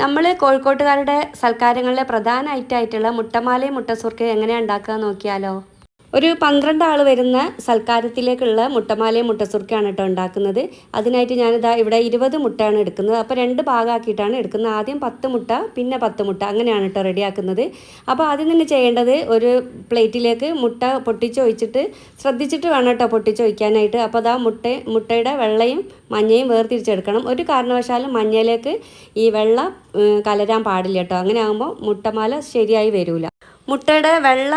നമ്മൾ കോഴിക്കോട്ടുകാരുടെ സൽക്കാരങ്ങളിലെ പ്രധാന ഐറ്റമായിട്ടുള്ള മുട്ടമാലയും മുട്ടസുർക്കയും എങ്ങനെയാണ് ഉണ്ടാക്കുക നോക്കിയാലോ? ഒരു പന്ത്രണ്ട് ആൾ വരുന്ന സൽക്കാരത്തിലേക്കുള്ള മുട്ടമാലയും മുട്ടസുർക്കയാണ് കേട്ടോ ഉണ്ടാക്കുന്നത്. അതിനായിട്ട് ഞാനിതാ ഇവിടെ ഇരുപത് മുട്ടയാണ് എടുക്കുന്നത്. അപ്പോൾ രണ്ട് ഭാഗമാക്കിയിട്ടാണ് എടുക്കുന്നത്. ആദ്യം പത്ത് മുട്ട പിന്നെ പത്ത് മുട്ട. അങ്ങനെയാണ് കേട്ടോ റെഡിയാക്കുന്നത്. അപ്പോൾ ആദ്യം തന്നെ ചെയ്യേണ്ടത് ഒരു പ്ലേറ്റിലേക്ക് മുട്ട പൊട്ടിച്ചൊഴിച്ചിട്ട് ശ്രദ്ധിച്ചിട്ട് വേണം കേട്ടോ പൊട്ടിച്ചൊഴിക്കാനായിട്ട്. അപ്പോൾ അതാ മുട്ട മുട്ടയുടെ വെള്ളയും മഞ്ഞയും വേർതിരിച്ചെടുക്കണം. ഒരു കാരണവശാലും മഞ്ഞയിലേക്ക് ഈ വെള്ള കലരാൻ പാടില്ല കേട്ടോ. അങ്ങനെ ആകുമ്പോൾ മുട്ടമാല ശരിയായി വരില്ല മുട്ടയുടെ വെള്ള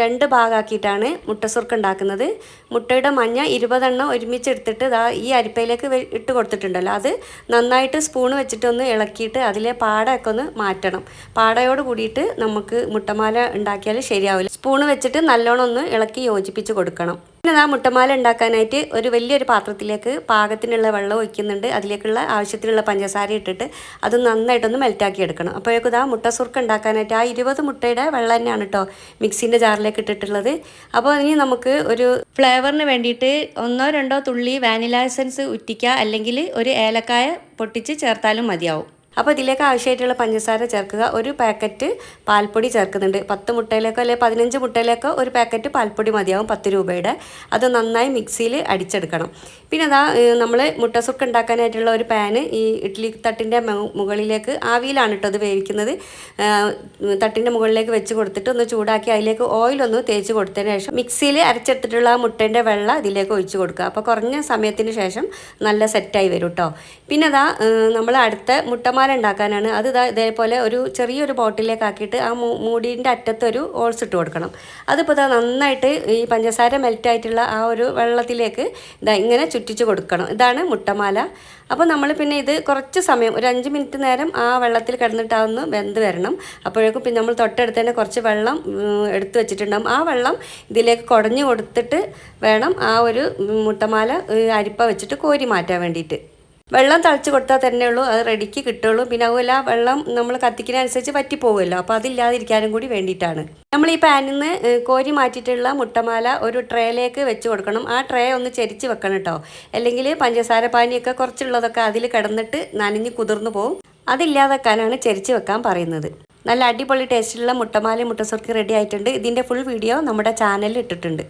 രണ്ട് ഭാഗമാക്കിയിട്ടാണ് മുട്ടസുർക്ക് ഉണ്ടാക്കുന്നത് മുട്ടയുടെ മഞ്ഞ ഇരുപതെണ്ണം ഒരുമിച്ച് എടുത്തിട്ട് ദാ ഈ അരിപ്പയിലേക്ക് ഇട്ട് കൊടുത്തിട്ടുണ്ടല്ലോ. അത് നന്നായിട്ട് സ്പൂൺ വെച്ചിട്ടൊന്ന് ഇളക്കിയിട്ട് അതിലെ പാടയൊക്കെ ഒന്ന് മാറ്റണം. പാടയോട് കൂടിയിട്ട് നമുക്ക് മുട്ടമാല ഉണ്ടാക്കിയാൽ ശരിയാവില്ല. സ്പൂൺ വെച്ചിട്ട് നല്ലോണം ഒന്ന് ഇളക്കി യോജിപ്പിച്ച് കൊടുക്കണം. പിന്നെ ആ മുട്ടമാല ഉണ്ടാക്കാനായിട്ട് ഒരു വലിയൊരു പാത്രത്തിലേക്ക് പാകത്തിനുള്ള വെള്ളം ഒഴിക്കുന്നുണ്ട്. അതിലേക്കുള്ള ആവശ്യത്തിനുള്ള പഞ്ചസാര ഇട്ടിട്ട് അത് നന്നായിട്ടൊന്ന് മെൽറ്റാക്കി എടുക്കണം. അപ്പോഴേക്കും ഇതാ മുട്ട സുർക്ക് ഉണ്ടാക്കാനായിട്ട് ആ ഇരുപത് മുട്ടയുടെ വെള്ളം തന്നെയാണ് കേട്ടോ മിക്സിന്റെ ജാറിലേക്ക് ഇട്ടിട്ടുള്ളത്. അപ്പോൾ ഇനി നമുക്ക് ഒരു ഫ്ലേവറിന് വേണ്ടിയിട്ട് ഒന്നോ രണ്ടോ തുള്ളി വാനില എസൻസ് ഉറ്റിക്കുക അല്ലെങ്കിൽ ഒരു ഏലക്കായ പൊട്ടിച്ച് ചേർത്താലും മതിയാവും. അപ്പോൾ ഇതിലേക്ക് ആവശ്യമായിട്ടുള്ള പഞ്ചസാര ചേർക്കുക. ഒരു പാക്കറ്റ് പാൽപ്പൊടി ചേർക്കുന്നുണ്ട്. പത്ത് മുട്ടയിലേക്കോ അല്ലെങ്കിൽ പതിനഞ്ച് മുട്ടയിലേക്കോ ഒരു പാക്കറ്റ് പാൽപ്പൊടി മതിയാവും പത്ത് രൂപയുടെ. അത് നന്നായി മിക്സിയിൽ അടിച്ചെടുക്കണം. പിന്നെ അതാ നമ്മൾ മുട്ട സുക്ക് ഉണ്ടാക്കാനായിട്ടുള്ള ഒരു പാന് ഈ ഇഡ്ഡലി തട്ടിന്റെ മുകളിലേക്ക് ആവിയിലാണ് കേട്ടോ അത് വേവിക്കുന്നത്. തട്ടിന്റെ മുകളിലേക്ക് വെച്ച് കൊടുത്തിട്ട് ഒന്ന് ചൂടാക്കി അതിലേക്ക് ഓയിലൊന്ന് തേച്ച് കൊടുത്തതിന് ശേഷം മിക്സിയിൽ അരച്ചെടുത്തിട്ടുള്ള മുട്ടേന്റെ വെള്ളം ഇതിലേക്ക് ഒഴിച്ച് കൊടുക്കുക. അപ്പോൾ കുറഞ്ഞ സമയത്തിന് ശേഷം നല്ല സെറ്റായി വരും കേട്ടോ പിന്നെ അതാ നമ്മൾ അടുത്ത മുട്ടമാല ഉണ്ടാക്കാനാണ് അത് ഇതാ ഇതേപോലെ ഒരു ചെറിയൊരു ബോട്ടിലേക്ക് ആക്കിയിട്ട് ആ മൂടീന്റെ അറ്റത്തൊരു ഓൾസ് ഇട്ട് കൊടുക്കണം. അതിപ്പോൾ ഇതാ നന്നായിട്ട് ഈ പഞ്ചസാര മെൽറ്റായിട്ടുള്ള ആ ഒരു വെള്ളത്തിലേക്ക് ഇതാ ഇങ്ങനെ ചുറ്റിച്ച് കൊടുക്കണം. ഇതാണ് മുട്ടമാല. അപ്പോൾ നമ്മൾ പിന്നെ ഇത് കുറച്ച് സമയം ഒരു അഞ്ച് മിനിറ്റ് നേരം ആ വെള്ളത്തിൽ കിടന്നിട്ട് വെന്ത് വരണം. അപ്പോഴേക്കും പിന്നെ നമ്മൾ തൊട്ടടുത്ത് തന്നെ കുറച്ച് വെള്ളം എടുത്ത് വെച്ചിട്ടുണ്ടാകും ആ വെള്ളം ഇതിലേക്ക് കുടഞ്ഞു കൊടുത്തിട്ട് വേണം ആ ഒരു മുട്ടമാല അരിപ്പ വെച്ചിട്ട് കോരി മാറ്റാൻ വേണ്ടിയിട്ട്. വെള്ളം തളിച്ച് കൊടുത്താൽ തന്നെ ഉള്ളൂ അത് റെഡിക്ക് കിട്ടുള്ളൂ പിന്നെ അതുപോലെ വെള്ളം നമ്മൾ കത്തിക്കുന്നതനുസരിച്ച് പറ്റിപ്പോകുമല്ലോ പോകുമല്ലോ അപ്പോൾ അതില്ലാതിരിക്കാനും കൂടി വേണ്ടിയിട്ടാണ്. നമ്മൾ ഈ പാനിൽ നിന്ന് കോരി മാറ്റിയിട്ടുള്ള മുട്ടമാല ഒരു ട്രേയിലേക്ക് വെച്ച് കൊടുക്കണം. ആ ട്രേ ഒന്ന് ചെരിച്ച് വെക്കണം കേട്ടോ അല്ലെങ്കിൽ പഞ്ചസാര പാനിയൊക്കെ കുറച്ചുള്ളതൊക്കെ അതിൽ കിടന്നിട്ട് നനഞ്ഞ് കുതിർന്നു പോകും അതില്ലാതാക്കാനാണ് ചെരിച്ച് വെക്കാൻ പറയുന്നത്. നല്ല അടിപൊളി ടേസ്റ്റിലുള്ള മുട്ടമാല മുട്ടസുർക്കി റെഡി ആയിട്ടുണ്ട്. ഇതിന്റെ ഫുൾ വീഡിയോ നമ്മുടെ ചാനലിൽ ഇട്ടിട്ടുണ്ട്.